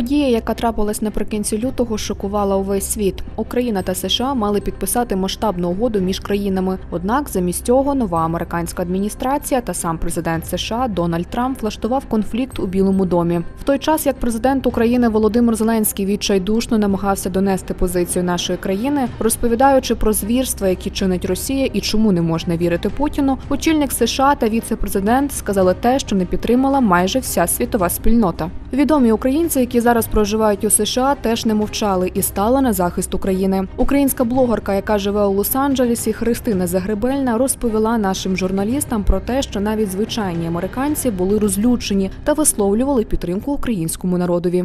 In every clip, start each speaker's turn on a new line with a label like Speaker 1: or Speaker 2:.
Speaker 1: Подія, яка трапилась наприкінці лютого, шокувала увесь світ. Україна та США мали підписати масштабну угоду між країнами. Однак, замість цього, нова американська адміністрація та сам президент США Дональд Трамп влаштував конфлікт у Білому домі. В той час, як президент України Володимир Зеленський відчайдушно намагався донести позицію нашої країни, розповідаючи про звірства, які чинить Росія, і чому не можна вірити Путіну, очільник США та віце-президент сказали те, що не підтримала майже вся світова спільнота. Відомі українці, які зараз проживають у США, теж не мовчали і стали на захист України. Українська блогерка, яка живе у Лос-Анджелесі, Христина Загребельна, розповіла нашим журналістам про те, що навіть звичайні американці були розлючені та висловлювали підтримку українському народові.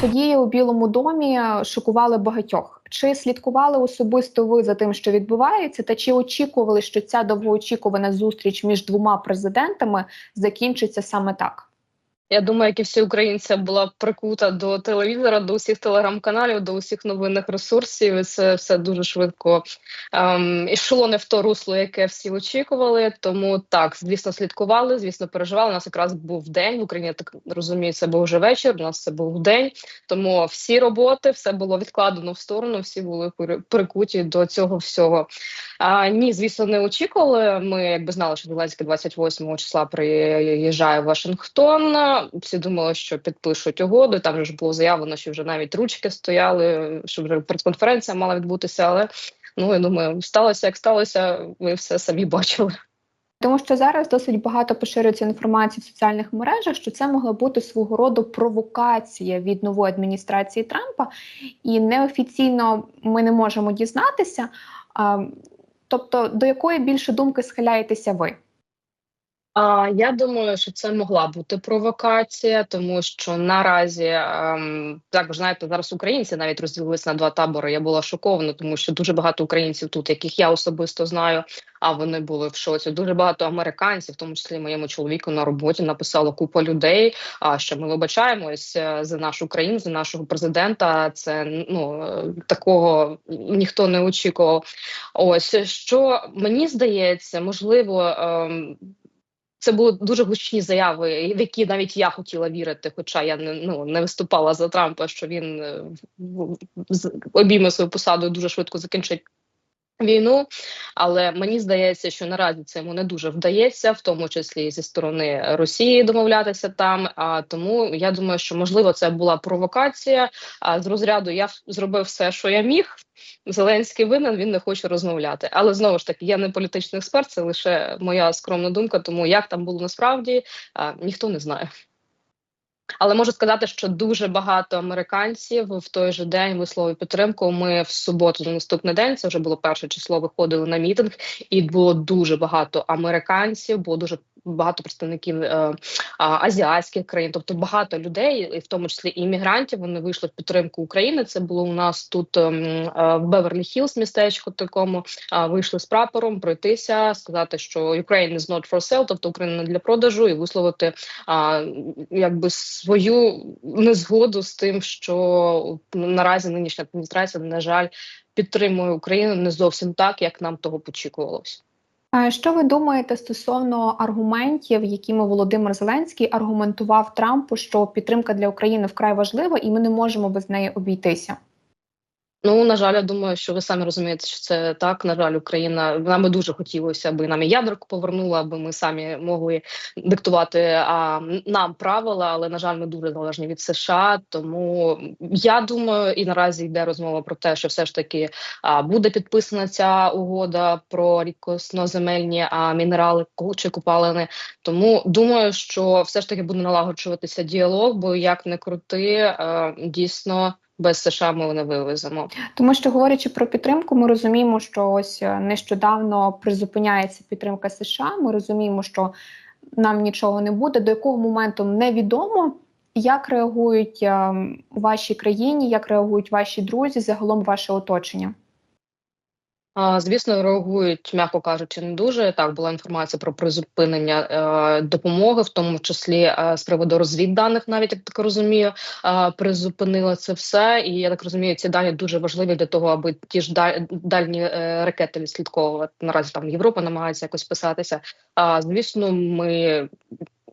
Speaker 1: Події у Білому домі шокували багатьох. Чи слідкували особисто ви за тим, що відбувається, та чи очікували, що ця довгоочікувана зустріч між двома президентами закінчиться саме так?
Speaker 2: Я думаю, як і всі українці була прикута до телевізора, до усіх телеграм-каналів, до усіх новинних ресурсів. І Це все дуже швидко ем, ішло не в то русло, яке всі очікували. Тому так, звісно, слідкували, звісно, переживали. У нас якраз був день в Україні. Так розумію, це був вже вечір. У нас це був день. Тому всі роботи, все було відкладено в сторону. Всі були прикуті до цього всього. А, ні, звісно, не очікували. Ми якби знали, що Зеленський 28 числа приїжджає в Вашингтон. Всі думали, що підпишуть угоду. Там вже було заявлено, що вже навіть ручки стояли, що вже прес-конференція мала відбутися. Але ну я думаю, сталося як сталося. Ви все самі бачили.
Speaker 1: Тому що зараз досить багато поширюється інформації в соціальних мережах, що це могла бути свого роду провокація від нової адміністрації Трампа, і неофіційно ми не можемо дізнатися. Тобто, до якої більше думки схиляєтеся ви?
Speaker 2: А я думаю, що це могла бути провокація, тому що наразі ем, так ви знаєте, зараз українці навіть розділилися на два табори. Я була шокована, тому що дуже багато українців тут, яких я особисто знаю, а вони були в шоці. Дуже багато американців, в тому числі моєму чоловіку на роботі, написало купа людей. А що ми вибачаємось е, за нашу країну, за нашого президента. Це ну е, такого ніхто не очікував. Ось що мені здається, можливо. Ем, це були дуже гучні заяви, в які навіть я хотіла вірити, хоча я не ну не виступала за Трампа, що він е, обійме свою посаду дуже швидко закінчить. Війну, але мені здається, що наразі це йому не дуже вдається, в тому числі зі сторони Росії домовлятися там. А тому я думаю, що можливо це була провокація. А з розряду я зробив все, що я міг. Зеленський винен, він не хоче розмовляти. Але знову ж таки, я не політичний експерт, це лише моя скромна думка. Тому як там було насправді, а, ніхто не знає. Але можу сказати, що дуже багато американців в той же день висловили підтримку. Ми в суботу на наступний день, це вже було перше число, виходили на мітинг, і було дуже багато американців, було дуже багато представників е, азіатських країн, тобто багато людей, і в тому числі іммігрантів, вони вийшли в підтримку України. Це було у нас тут ем, е, в Беверлі Хіллз, містечко такому. А, вийшли з прапором пройтися, сказати, що Ukraine is not for sale, тобто Україна не для продажу, і висловити а, якби свою незгоду з тим, що наразі нинішня адміністрація, на жаль, підтримує Україну не зовсім так, як нам того очікувалося.
Speaker 1: А Що ви думаєте стосовно аргументів, якими Володимир Зеленський аргументував Трампу, що підтримка для України вкрай важлива, і ми не можемо без неї обійтися?
Speaker 2: Ну на жаль, я думаю, що ви самі розумієте, що це так. На жаль, Україна нам би дуже хотілося, аби нам і ядерку повернула, аби ми самі могли диктувати а, нам правила. Але на жаль, ми дуже залежні від США. Тому я думаю, і наразі йде розмова про те, що все ж таки а, буде підписана ця угода про рідкосноземельні а, мінерали чи купалини. Тому думаю, що все ж таки буде налагоджуватися діалог, бо як не крути, а, дійсно. Без США ми не вивеземо.
Speaker 1: Тому що говорячи про підтримку, ми розуміємо, що ось е, нещодавно призупиняється підтримка США. Ми розуміємо, що нам нічого не буде. До якого моменту невідомо. Як реагують е, у країні, як реагують ваші друзі, загалом ваше оточення?
Speaker 2: Звісно, реагують, м'яко кажучи, не дуже. Так була інформація про призупинення е, допомоги, в тому числі е, з приводу розвідданих, навіть як так розумію, е, призупинила це все. І я так розумію, ці дані дуже важливі для того, аби ті ж даль, дальні е, ракети відслідковувати. Наразі там Європа намагається якось писатися. А звісно, ми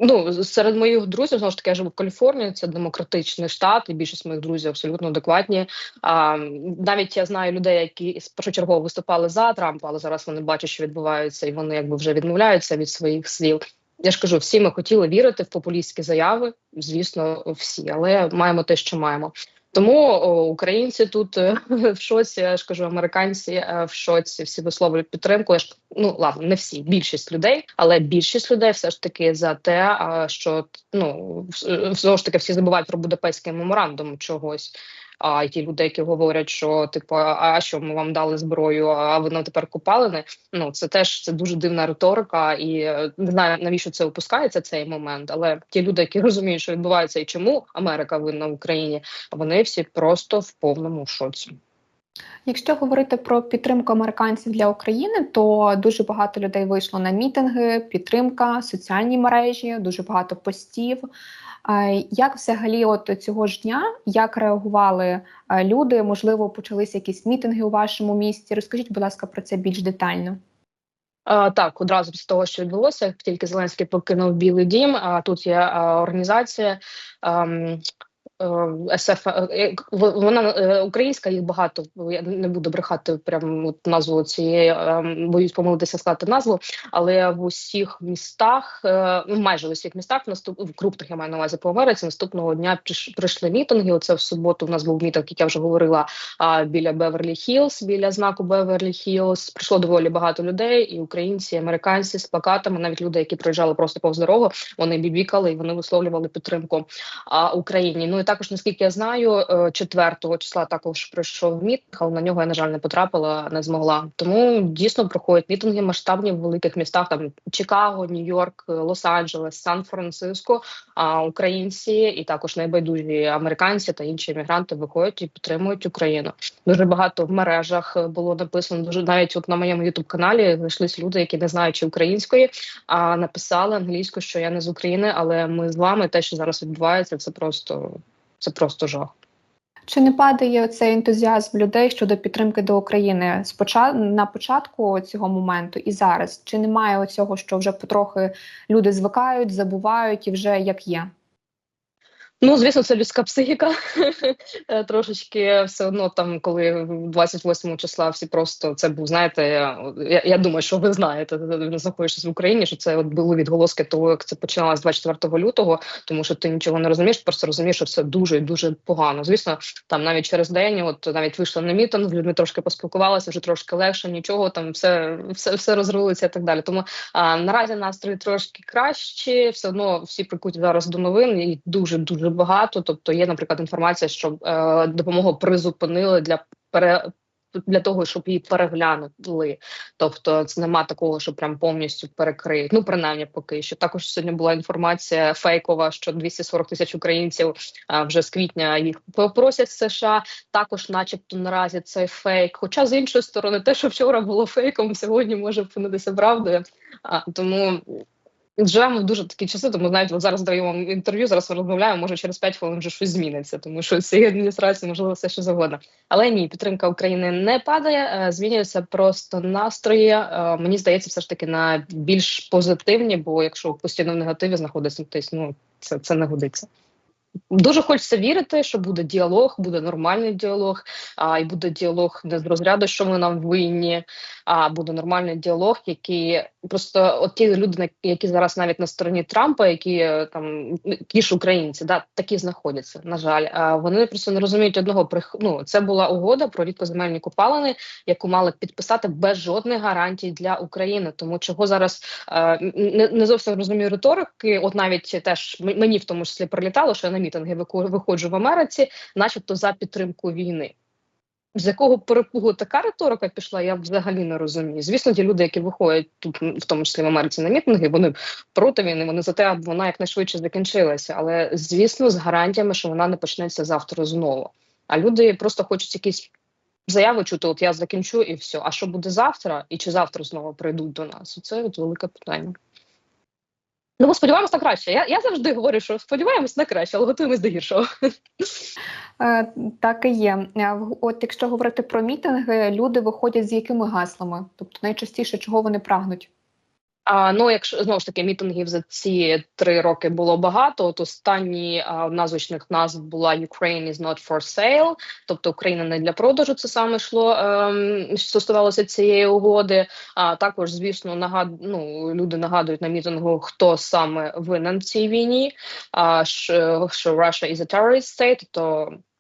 Speaker 2: Ну, серед моїх друзів, знову ж таки, я живу в Каліфорнії, це демократичний штат, і більшість моїх друзів абсолютно адекватні. А, навіть я знаю людей, які першочергово виступали за Трампа, але зараз вони бачать, що відбувається, і вони якби вже відмовляються від своїх слів. Я ж кажу, всі ми хотіли вірити в популістські заяви, звісно, всі, але маємо те, що маємо. Тому українці тут е, в шоці, я ж кажу, американці е, в шоці, всі висловлюють підтримку. Я ж ну ладно, не всі, більшість людей, але більшість людей все ж таки за те, що ну все ж таки всі забувають про Будапештський меморандум чогось. А ті люди, які говорять, що типу, а що ми вам дали зброю, а нам тепер купалини. Ну це теж це дуже дивна риторика, і е, не знаю навіщо це опускається цей момент. Але ті люди, які розуміють, що відбувається, і чому Америка винна в Україні, вони всі просто в повному шоці.
Speaker 1: Якщо говорити про підтримку американців для України, то дуже багато людей вийшло на мітинги, підтримка, соціальні мережі, дуже багато постів. Як взагалі, от цього ж дня, як реагували люди? Можливо, почалися якісь мітинги у вашому місті? Розкажіть, будь ласка, про це більш детально.
Speaker 2: Так, одразу після того, що відбулося, тільки Зеленський покинув Білий Дім. А тут є організація. Е, СФ е, вона е, українська, їх багато. Я не буду брехати прям от назву цієї, боюсь помилитися сказати назву, але в усіх містах, ну майже в усіх містах, наступ в крупних я маю на увазі по Америці. Наступного дня прийшли мітинги. Оце в суботу. У нас був мітинг, як я вже говорила. біля Беверлі Хілз, біля знаку Беверлі Хілз. Прийшло доволі багато людей, і українці, і американці з плакатами, навіть люди, які проїжджали просто повз дорогу, вони бібікали і вони висловлювали підтримку Україні. Ну і також, наскільки я знаю, 4 е, числа також пройшов мітинг, але на нього я на жаль не потрапила, не змогла. Тому дійсно проходять мітинги масштабні в великих містах. Там Чикаго, Нью-Йорк, Лос-Анджелес, Сан-Франциско. А українці і також найбайдужі американці та інші емігранти виходять і підтримують Україну. Дуже багато в мережах було написано. Дуже навіть от на моєму ютуб каналі знайшлись люди, які не знаючи української, а написали англійською, що я не з України, але ми з вами те, що зараз відбувається, це просто це просто жах.
Speaker 1: Чи не падає цей ентузіазм людей щодо підтримки до України на початку цього моменту і зараз? Чи немає оцього, що вже потрохи люди звикають, забувають і вже як є?
Speaker 2: Ну, звісно, це людська психіка. Е, трошечки все одно там, коли 28 числа всі просто це був, знаєте, я я думаю, що ви знаєте, знаходишся в Україні, що це от було відголоски того, як це починалося 24 лютого, тому що ти нічого не розумієш, просто розумієш, що все дуже і дуже погано. Звісно, там навіть через день, от навіть вийшла на мітинг, з людьми трошки поспілкувалася, вже трошки легше, нічого там все все, все розрулиться і так далі. Тому а, наразі настрої трошки кращі, все одно всі прикуті зараз до новин і дуже дуже багато. Тобто, є, наприклад, інформація, що е, допомогу призупинили для пере. Для того щоб її переглянули, тобто це нема такого, що прям повністю перекриють. Ну принаймні, поки що також сьогодні була інформація фейкова, що 240 тисяч українців а, вже з квітня їх попросять США. Також, начебто, наразі цей фейк. Хоча з іншої сторони, те, що вчора було фейком, сьогодні може опинитися правдою. А тому Живемо в дуже такі часи, тому навіть от зараз вам інтерв'ю, зараз розмовляємо, може через 5 хвилин вже щось зміниться, тому що цієї адміністрації можливо все що завгодно. Але ні, підтримка України не падає, е, змінюються просто настрої. Е, мені здається, все ж таки на більш позитивні, бо якщо постійно в негативі знаходиться, ну це, це не годиться. Дуже хочеться вірити, що буде діалог, буде нормальний діалог, а і буде діалог не з розряду, що ми нам винні, а буде нормальний діалог, який просто от ті люди, які зараз навіть на стороні Трампа, які е, там ті ж українці, да такі знаходяться. На жаль, а вони просто не розуміють одного ну, Це була угода про рідкоземельні купалини, яку мали підписати без жодних гарантій для України. Тому чого зараз е, не, не зовсім розумію риторики. От навіть теж мені в тому числі прилітало, що я на мітинги виходжу в Америці, начебто за підтримку війни. З якого перепугу така риторика пішла, я взагалі не розумію. Звісно, ті люди, які виходять тут, в тому числі в Америці на мітинги, вони проти війни, вони за те, аби вона якнайшвидше закінчилася. Але звісно, з гарантіями, що вона не почнеться завтра знову. А люди просто хочуть якісь заяви чути. От я закінчу і все. А що буде завтра, і чи завтра знову прийдуть до нас? Це от велике питання. Ну, ми сподіваємось на краще. Я я завжди говорю, що сподіваємось на краще, але готуємось до гіршого.
Speaker 1: Е, так і є. Е, от якщо говорити про мітинги, люди виходять з якими гаслами? Тобто найчастіше чого вони прагнуть?
Speaker 2: А ну, якщо знову ж таки мітингів за ці три роки було багато, от останні а, одна з гучних назв була Ukraine is not for sale, тобто Україна не для продажу. Це саме йшло ем, що стосувалося цієї угоди. А також, звісно, нагад... ну, люди нагадують на мітингу, хто саме винен в цій війні. А що, що Russia is a terrorist state, то а,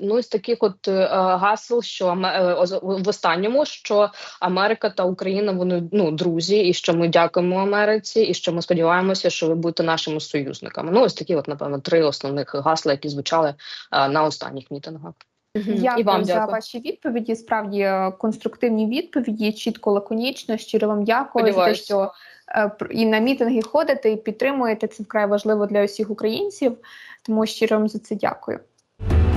Speaker 2: ну, з таких от е, гасел, що е, в останньому, що Америка та Україна вони ну друзі, і що ми дякуємо Америці, і що ми сподіваємося, що ви будете нашими союзниками. Ну, ось такі, от напевно, три основних гасла, які звучали е, на останніх мітингах.
Speaker 1: Дякую
Speaker 2: і вам
Speaker 1: за ваші відповіді. Справді конструктивні відповіді, чітко лаконічно. Щиро вам дякую за те, що пр- і на мітинги ходите, і підтримуєте. Це вкрай важливо для усіх українців. Тому щиро вам за це дякую. you